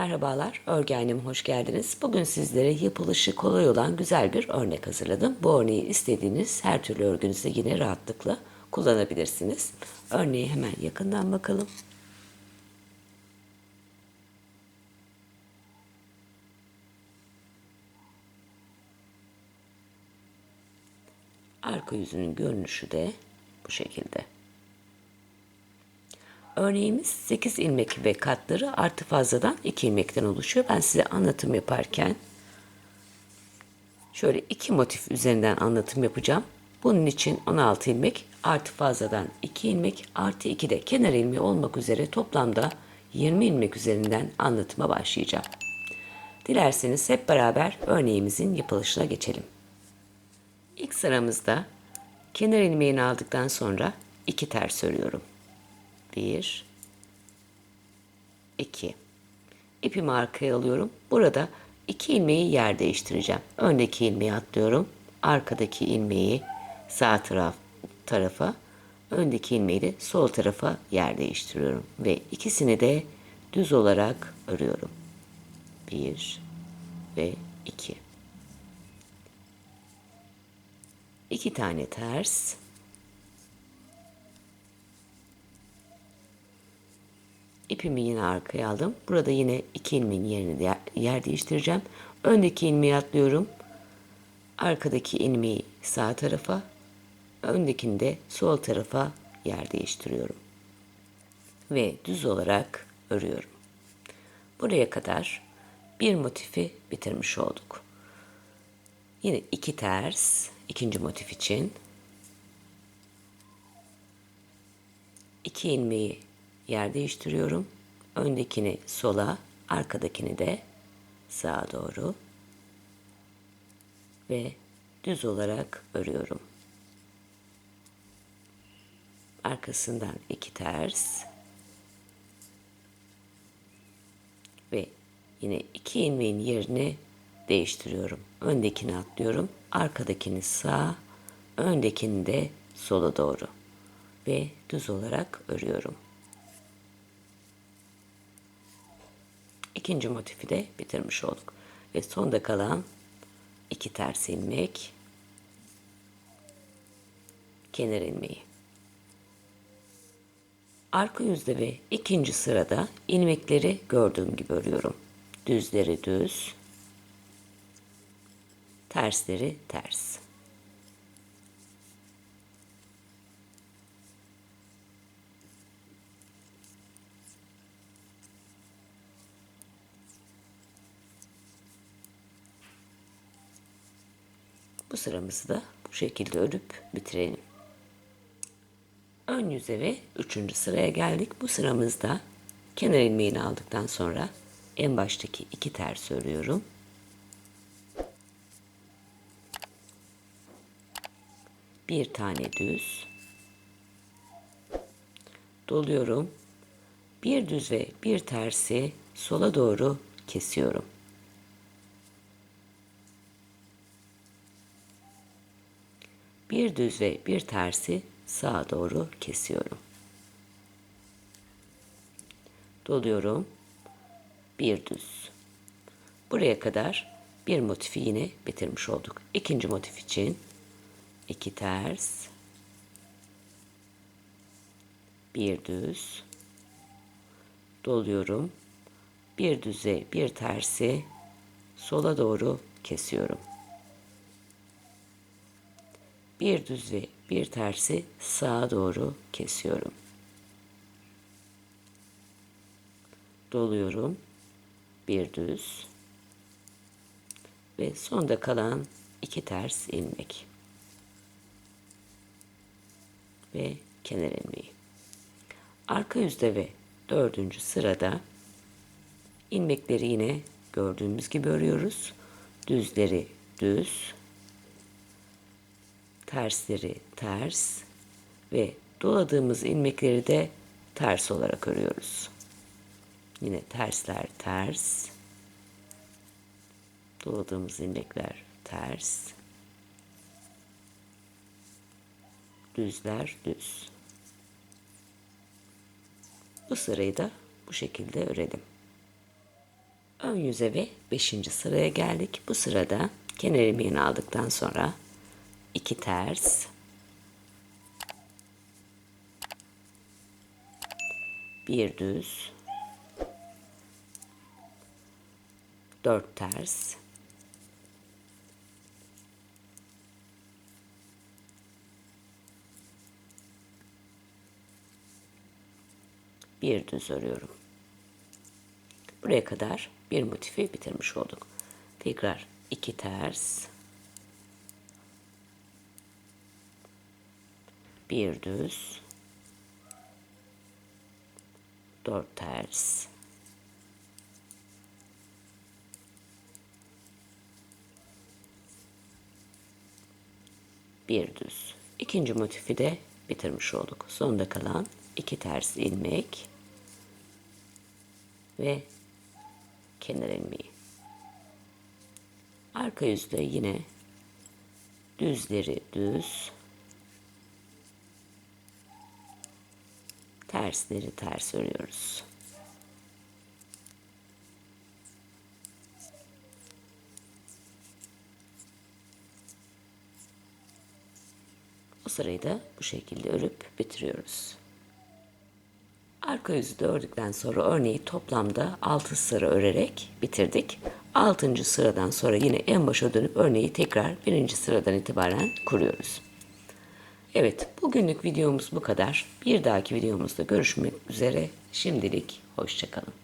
Merhabalar, örgü aynama hoş geldiniz. Bugün sizlere yapılışı kolay olan güzel bir örnek hazırladım. Bu örneği istediğiniz her türlü örgünüzde yine rahatlıkla kullanabilirsiniz. Örneği hemen yakından bakalım. Arka yüzünün görünüşü de bu şekilde. Örneğimiz 8 ilmek ve katları artı fazladan 2 ilmekten oluşuyor. Ben size anlatım yaparken şöyle iki motif üzerinden anlatım yapacağım. Bunun için 16 ilmek artı fazladan 2 ilmek artı 2 de kenar ilmeği olmak üzere toplamda 20 ilmek üzerinden anlatıma başlayacağım. Dilerseniz hep beraber örneğimizin yapılışına geçelim. İlk sıramızda kenar ilmeğini aldıktan sonra iki ters örüyorum. 1 2 İpimi arkaya alıyorum. Burada iki ilmeği yer değiştireceğim. Öndeki ilmeği atlıyorum. Arkadaki ilmeği sağ taraf tarafa, öndeki ilmeği de sol tarafa yer değiştiriyorum ve ikisini de düz olarak örüyorum. 1 ve 2. İki tane ters İpimi yine arkaya aldım. Burada yine iki ilmeğin yerini yer, yer değiştireceğim. Öndeki ilmeği atlıyorum. Arkadaki ilmeği sağ tarafa, öndekini de sol tarafa yer değiştiriyorum. Ve düz olarak örüyorum. Buraya kadar bir motifi bitirmiş olduk. Yine iki ters ikinci motif için. iki ilmeği yer değiştiriyorum. Öndekini sola, arkadakini de sağa doğru ve düz olarak örüyorum. Arkasından iki ters ve yine iki ilmeğin yerini değiştiriyorum. Öndekini atlıyorum, arkadakini sağ, öndekini de sola doğru ve düz olarak örüyorum. İkinci motifi de bitirmiş olduk. Ve sonda kalan iki ters ilmek, kenar ilmeği. Arka yüzde ve ikinci sırada ilmekleri gördüğüm gibi örüyorum. Düzleri düz, tersleri ters. Bu sıramızı da bu şekilde örüp bitirelim. Ön yüze ve üçüncü sıraya geldik. Bu sıramızda kenar ilmeğini aldıktan sonra en baştaki iki ters örüyorum. Bir tane düz. Doluyorum. Bir düz ve bir tersi sola doğru kesiyorum. Bir düz ve bir tersi sağa doğru kesiyorum. Doluyorum. Bir düz. Buraya kadar bir motifi yine bitirmiş olduk. İkinci motif için iki ters, bir düz, doluyorum. Bir düze bir tersi sola doğru kesiyorum bir düz ve bir tersi sağa doğru kesiyorum. Doluyorum. Bir düz ve sonda kalan iki ters ilmek ve kenar ilmeği. Arka yüzde ve dördüncü sırada ilmekleri yine gördüğümüz gibi örüyoruz. Düzleri düz, tersleri ters ve doladığımız ilmekleri de ters olarak örüyoruz. Yine tersler ters, doladığımız ilmekler ters, düzler düz. Bu sırayı da bu şekilde örelim. Ön yüze ve 5. sıraya geldik. Bu sırada kenar ilmeğini aldıktan sonra iki ters bir düz dört ters bir düz örüyorum. Buraya kadar bir motifi bitirmiş olduk. Tekrar iki ters bir düz dört ters bir düz. İkinci motifi de bitirmiş olduk. Sonda kalan iki ters ilmek ve kenar ilmeği. Arka yüzde yine düzleri düz, tersleri ters örüyoruz. O sırayı da bu şekilde örüp bitiriyoruz. Arka yüzü de ördükten sonra örneği toplamda 6 sıra örerek bitirdik. 6. sıradan sonra yine en başa dönüp örneği tekrar 1. sıradan itibaren kuruyoruz. Evet, bugünlük videomuz bu kadar. Bir dahaki videomuzda görüşmek üzere. Şimdilik hoşçakalın.